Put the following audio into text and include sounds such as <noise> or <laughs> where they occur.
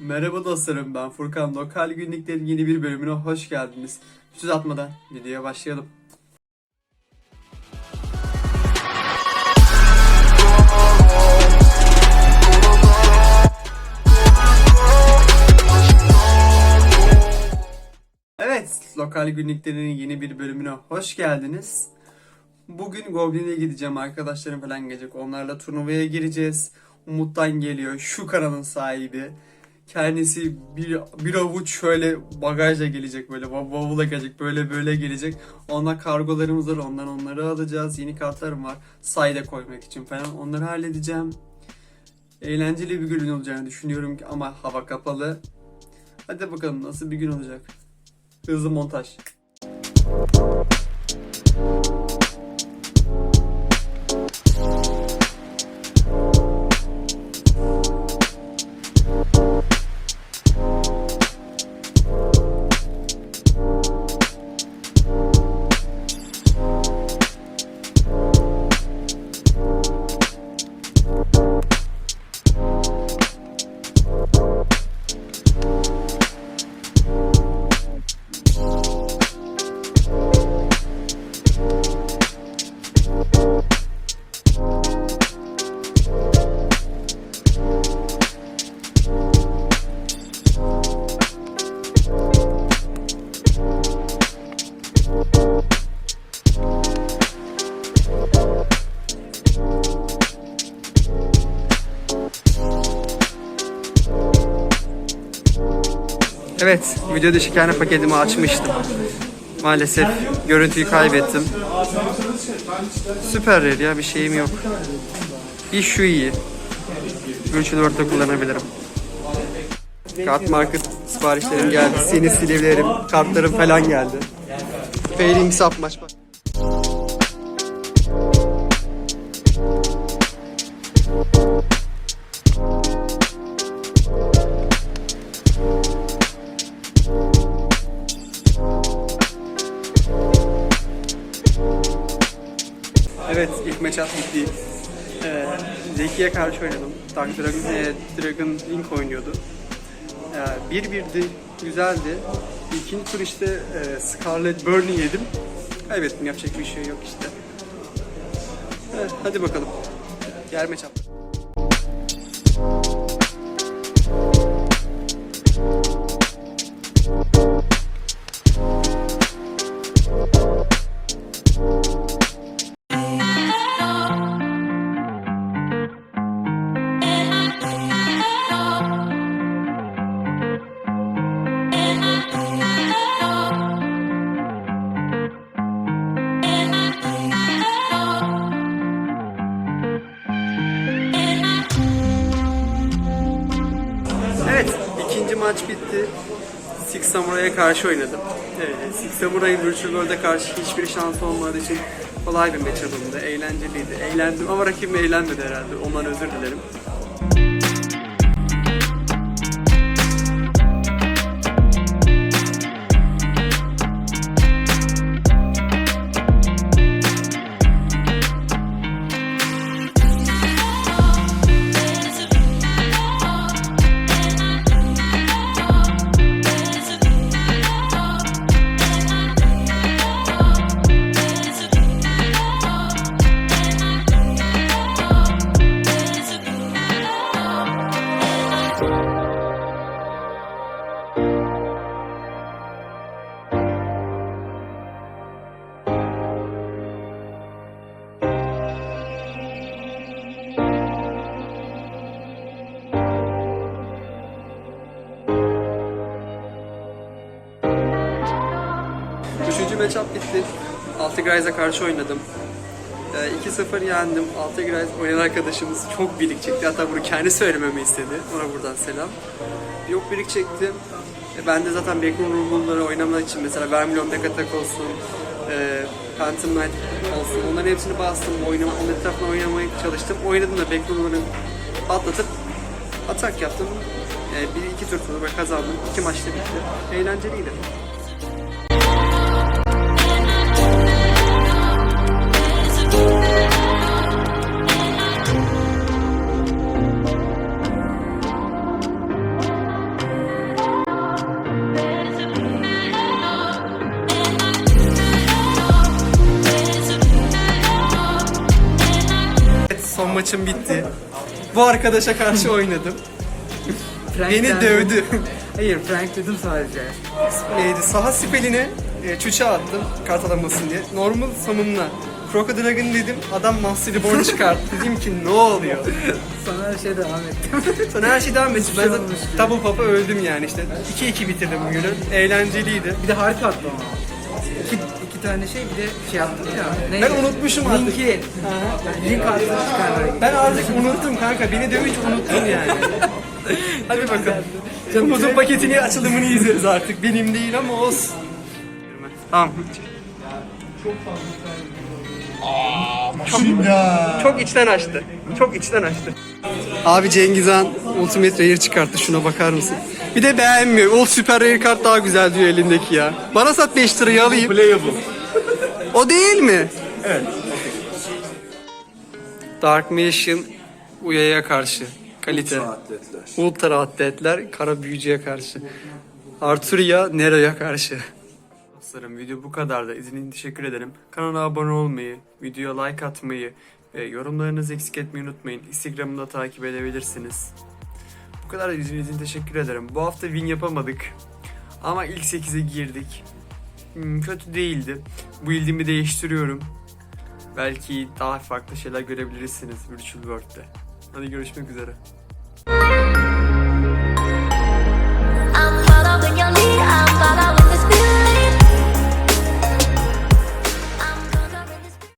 Merhaba dostlarım ben Furkan. Lokal günlüklerin yeni bir bölümüne hoş geldiniz. Söz atmadan videoya başlayalım. Evet, lokal günlüklerin yeni bir bölümüne hoş geldiniz. Bugün Goblin'e gideceğim. Arkadaşlarım falan gelecek. Onlarla turnuvaya gireceğiz. Umut'tan geliyor. Şu kanalın sahibi. Kendisi bir, bir avuç şöyle bagajla gelecek böyle bav- bavulla gelecek böyle böyle gelecek. Ondan kargolarımız var ondan onları alacağız. Yeni kartlarım var sayda koymak için falan onları halledeceğim. Eğlenceli bir gün olacağını düşünüyorum ki ama hava kapalı. Hadi bakalım nasıl bir gün olacak. Hızlı montaj. Evet, video dışı kendi paketimi açmıştım. Maalesef görüntüyü kaybettim. Süper ya, bir şeyim yok. Bir şu iyi. Virtual World'da kullanabilirim. Kart market siparişlerim geldi. Seni silivlerim, kartlarım falan geldi. Failing sap maç Evet, ilk maç bitti. Ee, Zeki'ye karşı oynadım. Dark Dragon, e, Dragon Link oynuyordu. Ee, bir birdi, güzeldi. İkinci tur işte e, Scarlet Burn'u yedim. Kaybettim, yapacak bir şey yok işte. Evet, hadi bakalım. Diğer maç ikinci maç bitti. Six Samurai'ye karşı oynadım. Evet, Six Samurai Virtual World'e karşı hiçbir şans olmadığı için kolay bir maç alındı. Eğlenceliydi. Eğlendim ama rakibim eğlenmedi herhalde. Ondan özür dilerim. Üçüncü matchup bitti. Altigrize'a karşı oynadım. Ee, 2-0 yendim. Altigrize oynayan arkadaşımız çok birik çekti. Hatta bunu kendi söylememi istedi. Ona buradan selam. Yok birik çekti. E, ben de zaten backroom rule'ları oynamak için mesela Vermilion Deck Attack olsun, e, Phantom Knight olsun onların hepsini bastım. Oynama, onun etrafına oynamaya çalıştım. Oynadım da backroom'ları atlatıp atak yaptım. E, bir iki tur sonra kazandım. İki maçta bitti. Eğlenceliydi. Maçım bitti. Bu arkadaşa karşı oynadım. Frank Beni dövdü. Hayır Frank dedim sadece. Neydi? Saha sipeline e, çuça attım kart alamasın diye. Normal summon'la Croco Dragon dedim. Adam Master Reborn <laughs> çıkarttı. dedim ki ne oluyor? Sonra her şey devam ettim. <laughs> Sonra her şey devam etti. Ben şey zaten. Tabu Papa öldüm yani işte. 2-2 bitirdim bugünü. Eğlenceliydi. bir de harika attı ama. İki, iki tane şey bir de şey yaptım ya. Neydi? Ben unutmuşum artık. Linki. Link attı çıkarmayı. Ben artık unuttum kanka. Beni dövünce unuttum yani. <laughs> Hadi bakalım. Umut'un paketini açılımını izleriz artık. Benim değil ama olsun. Tamam. Çok, çok içten açtı. Çok içten açtı. Abi Cengiz Han Ultimate Rare çıkarttı. Şuna bakar mısın? Bir de beğenmiyor. Ult Super Rare kart daha güzel diyor elindeki ya. Bana sat 5 lirayı alayım. Playable. O değil mi? Evet. Dark Magician Uya'ya karşı. Kalite. Atletler. Ultra atletler kara büyücüye karşı. Arturia Nero'ya karşı. Dostlarım video bu kadar da izlediğiniz için teşekkür ederim. Kanala abone olmayı, videoya like atmayı ve yorumlarınızı eksik etmeyi unutmayın. Instagram'da da takip edebilirsiniz. Bu kadar da izlediğiniz için teşekkür ederim. Bu hafta win yapamadık. Ama ilk 8'e girdik. Hmm, kötü değildi. Bu ildimi değiştiriyorum. Belki daha farklı şeyler görebilirsiniz Virtual World'de. Hadi görüşmek üzere. I'm following your lead, I'm following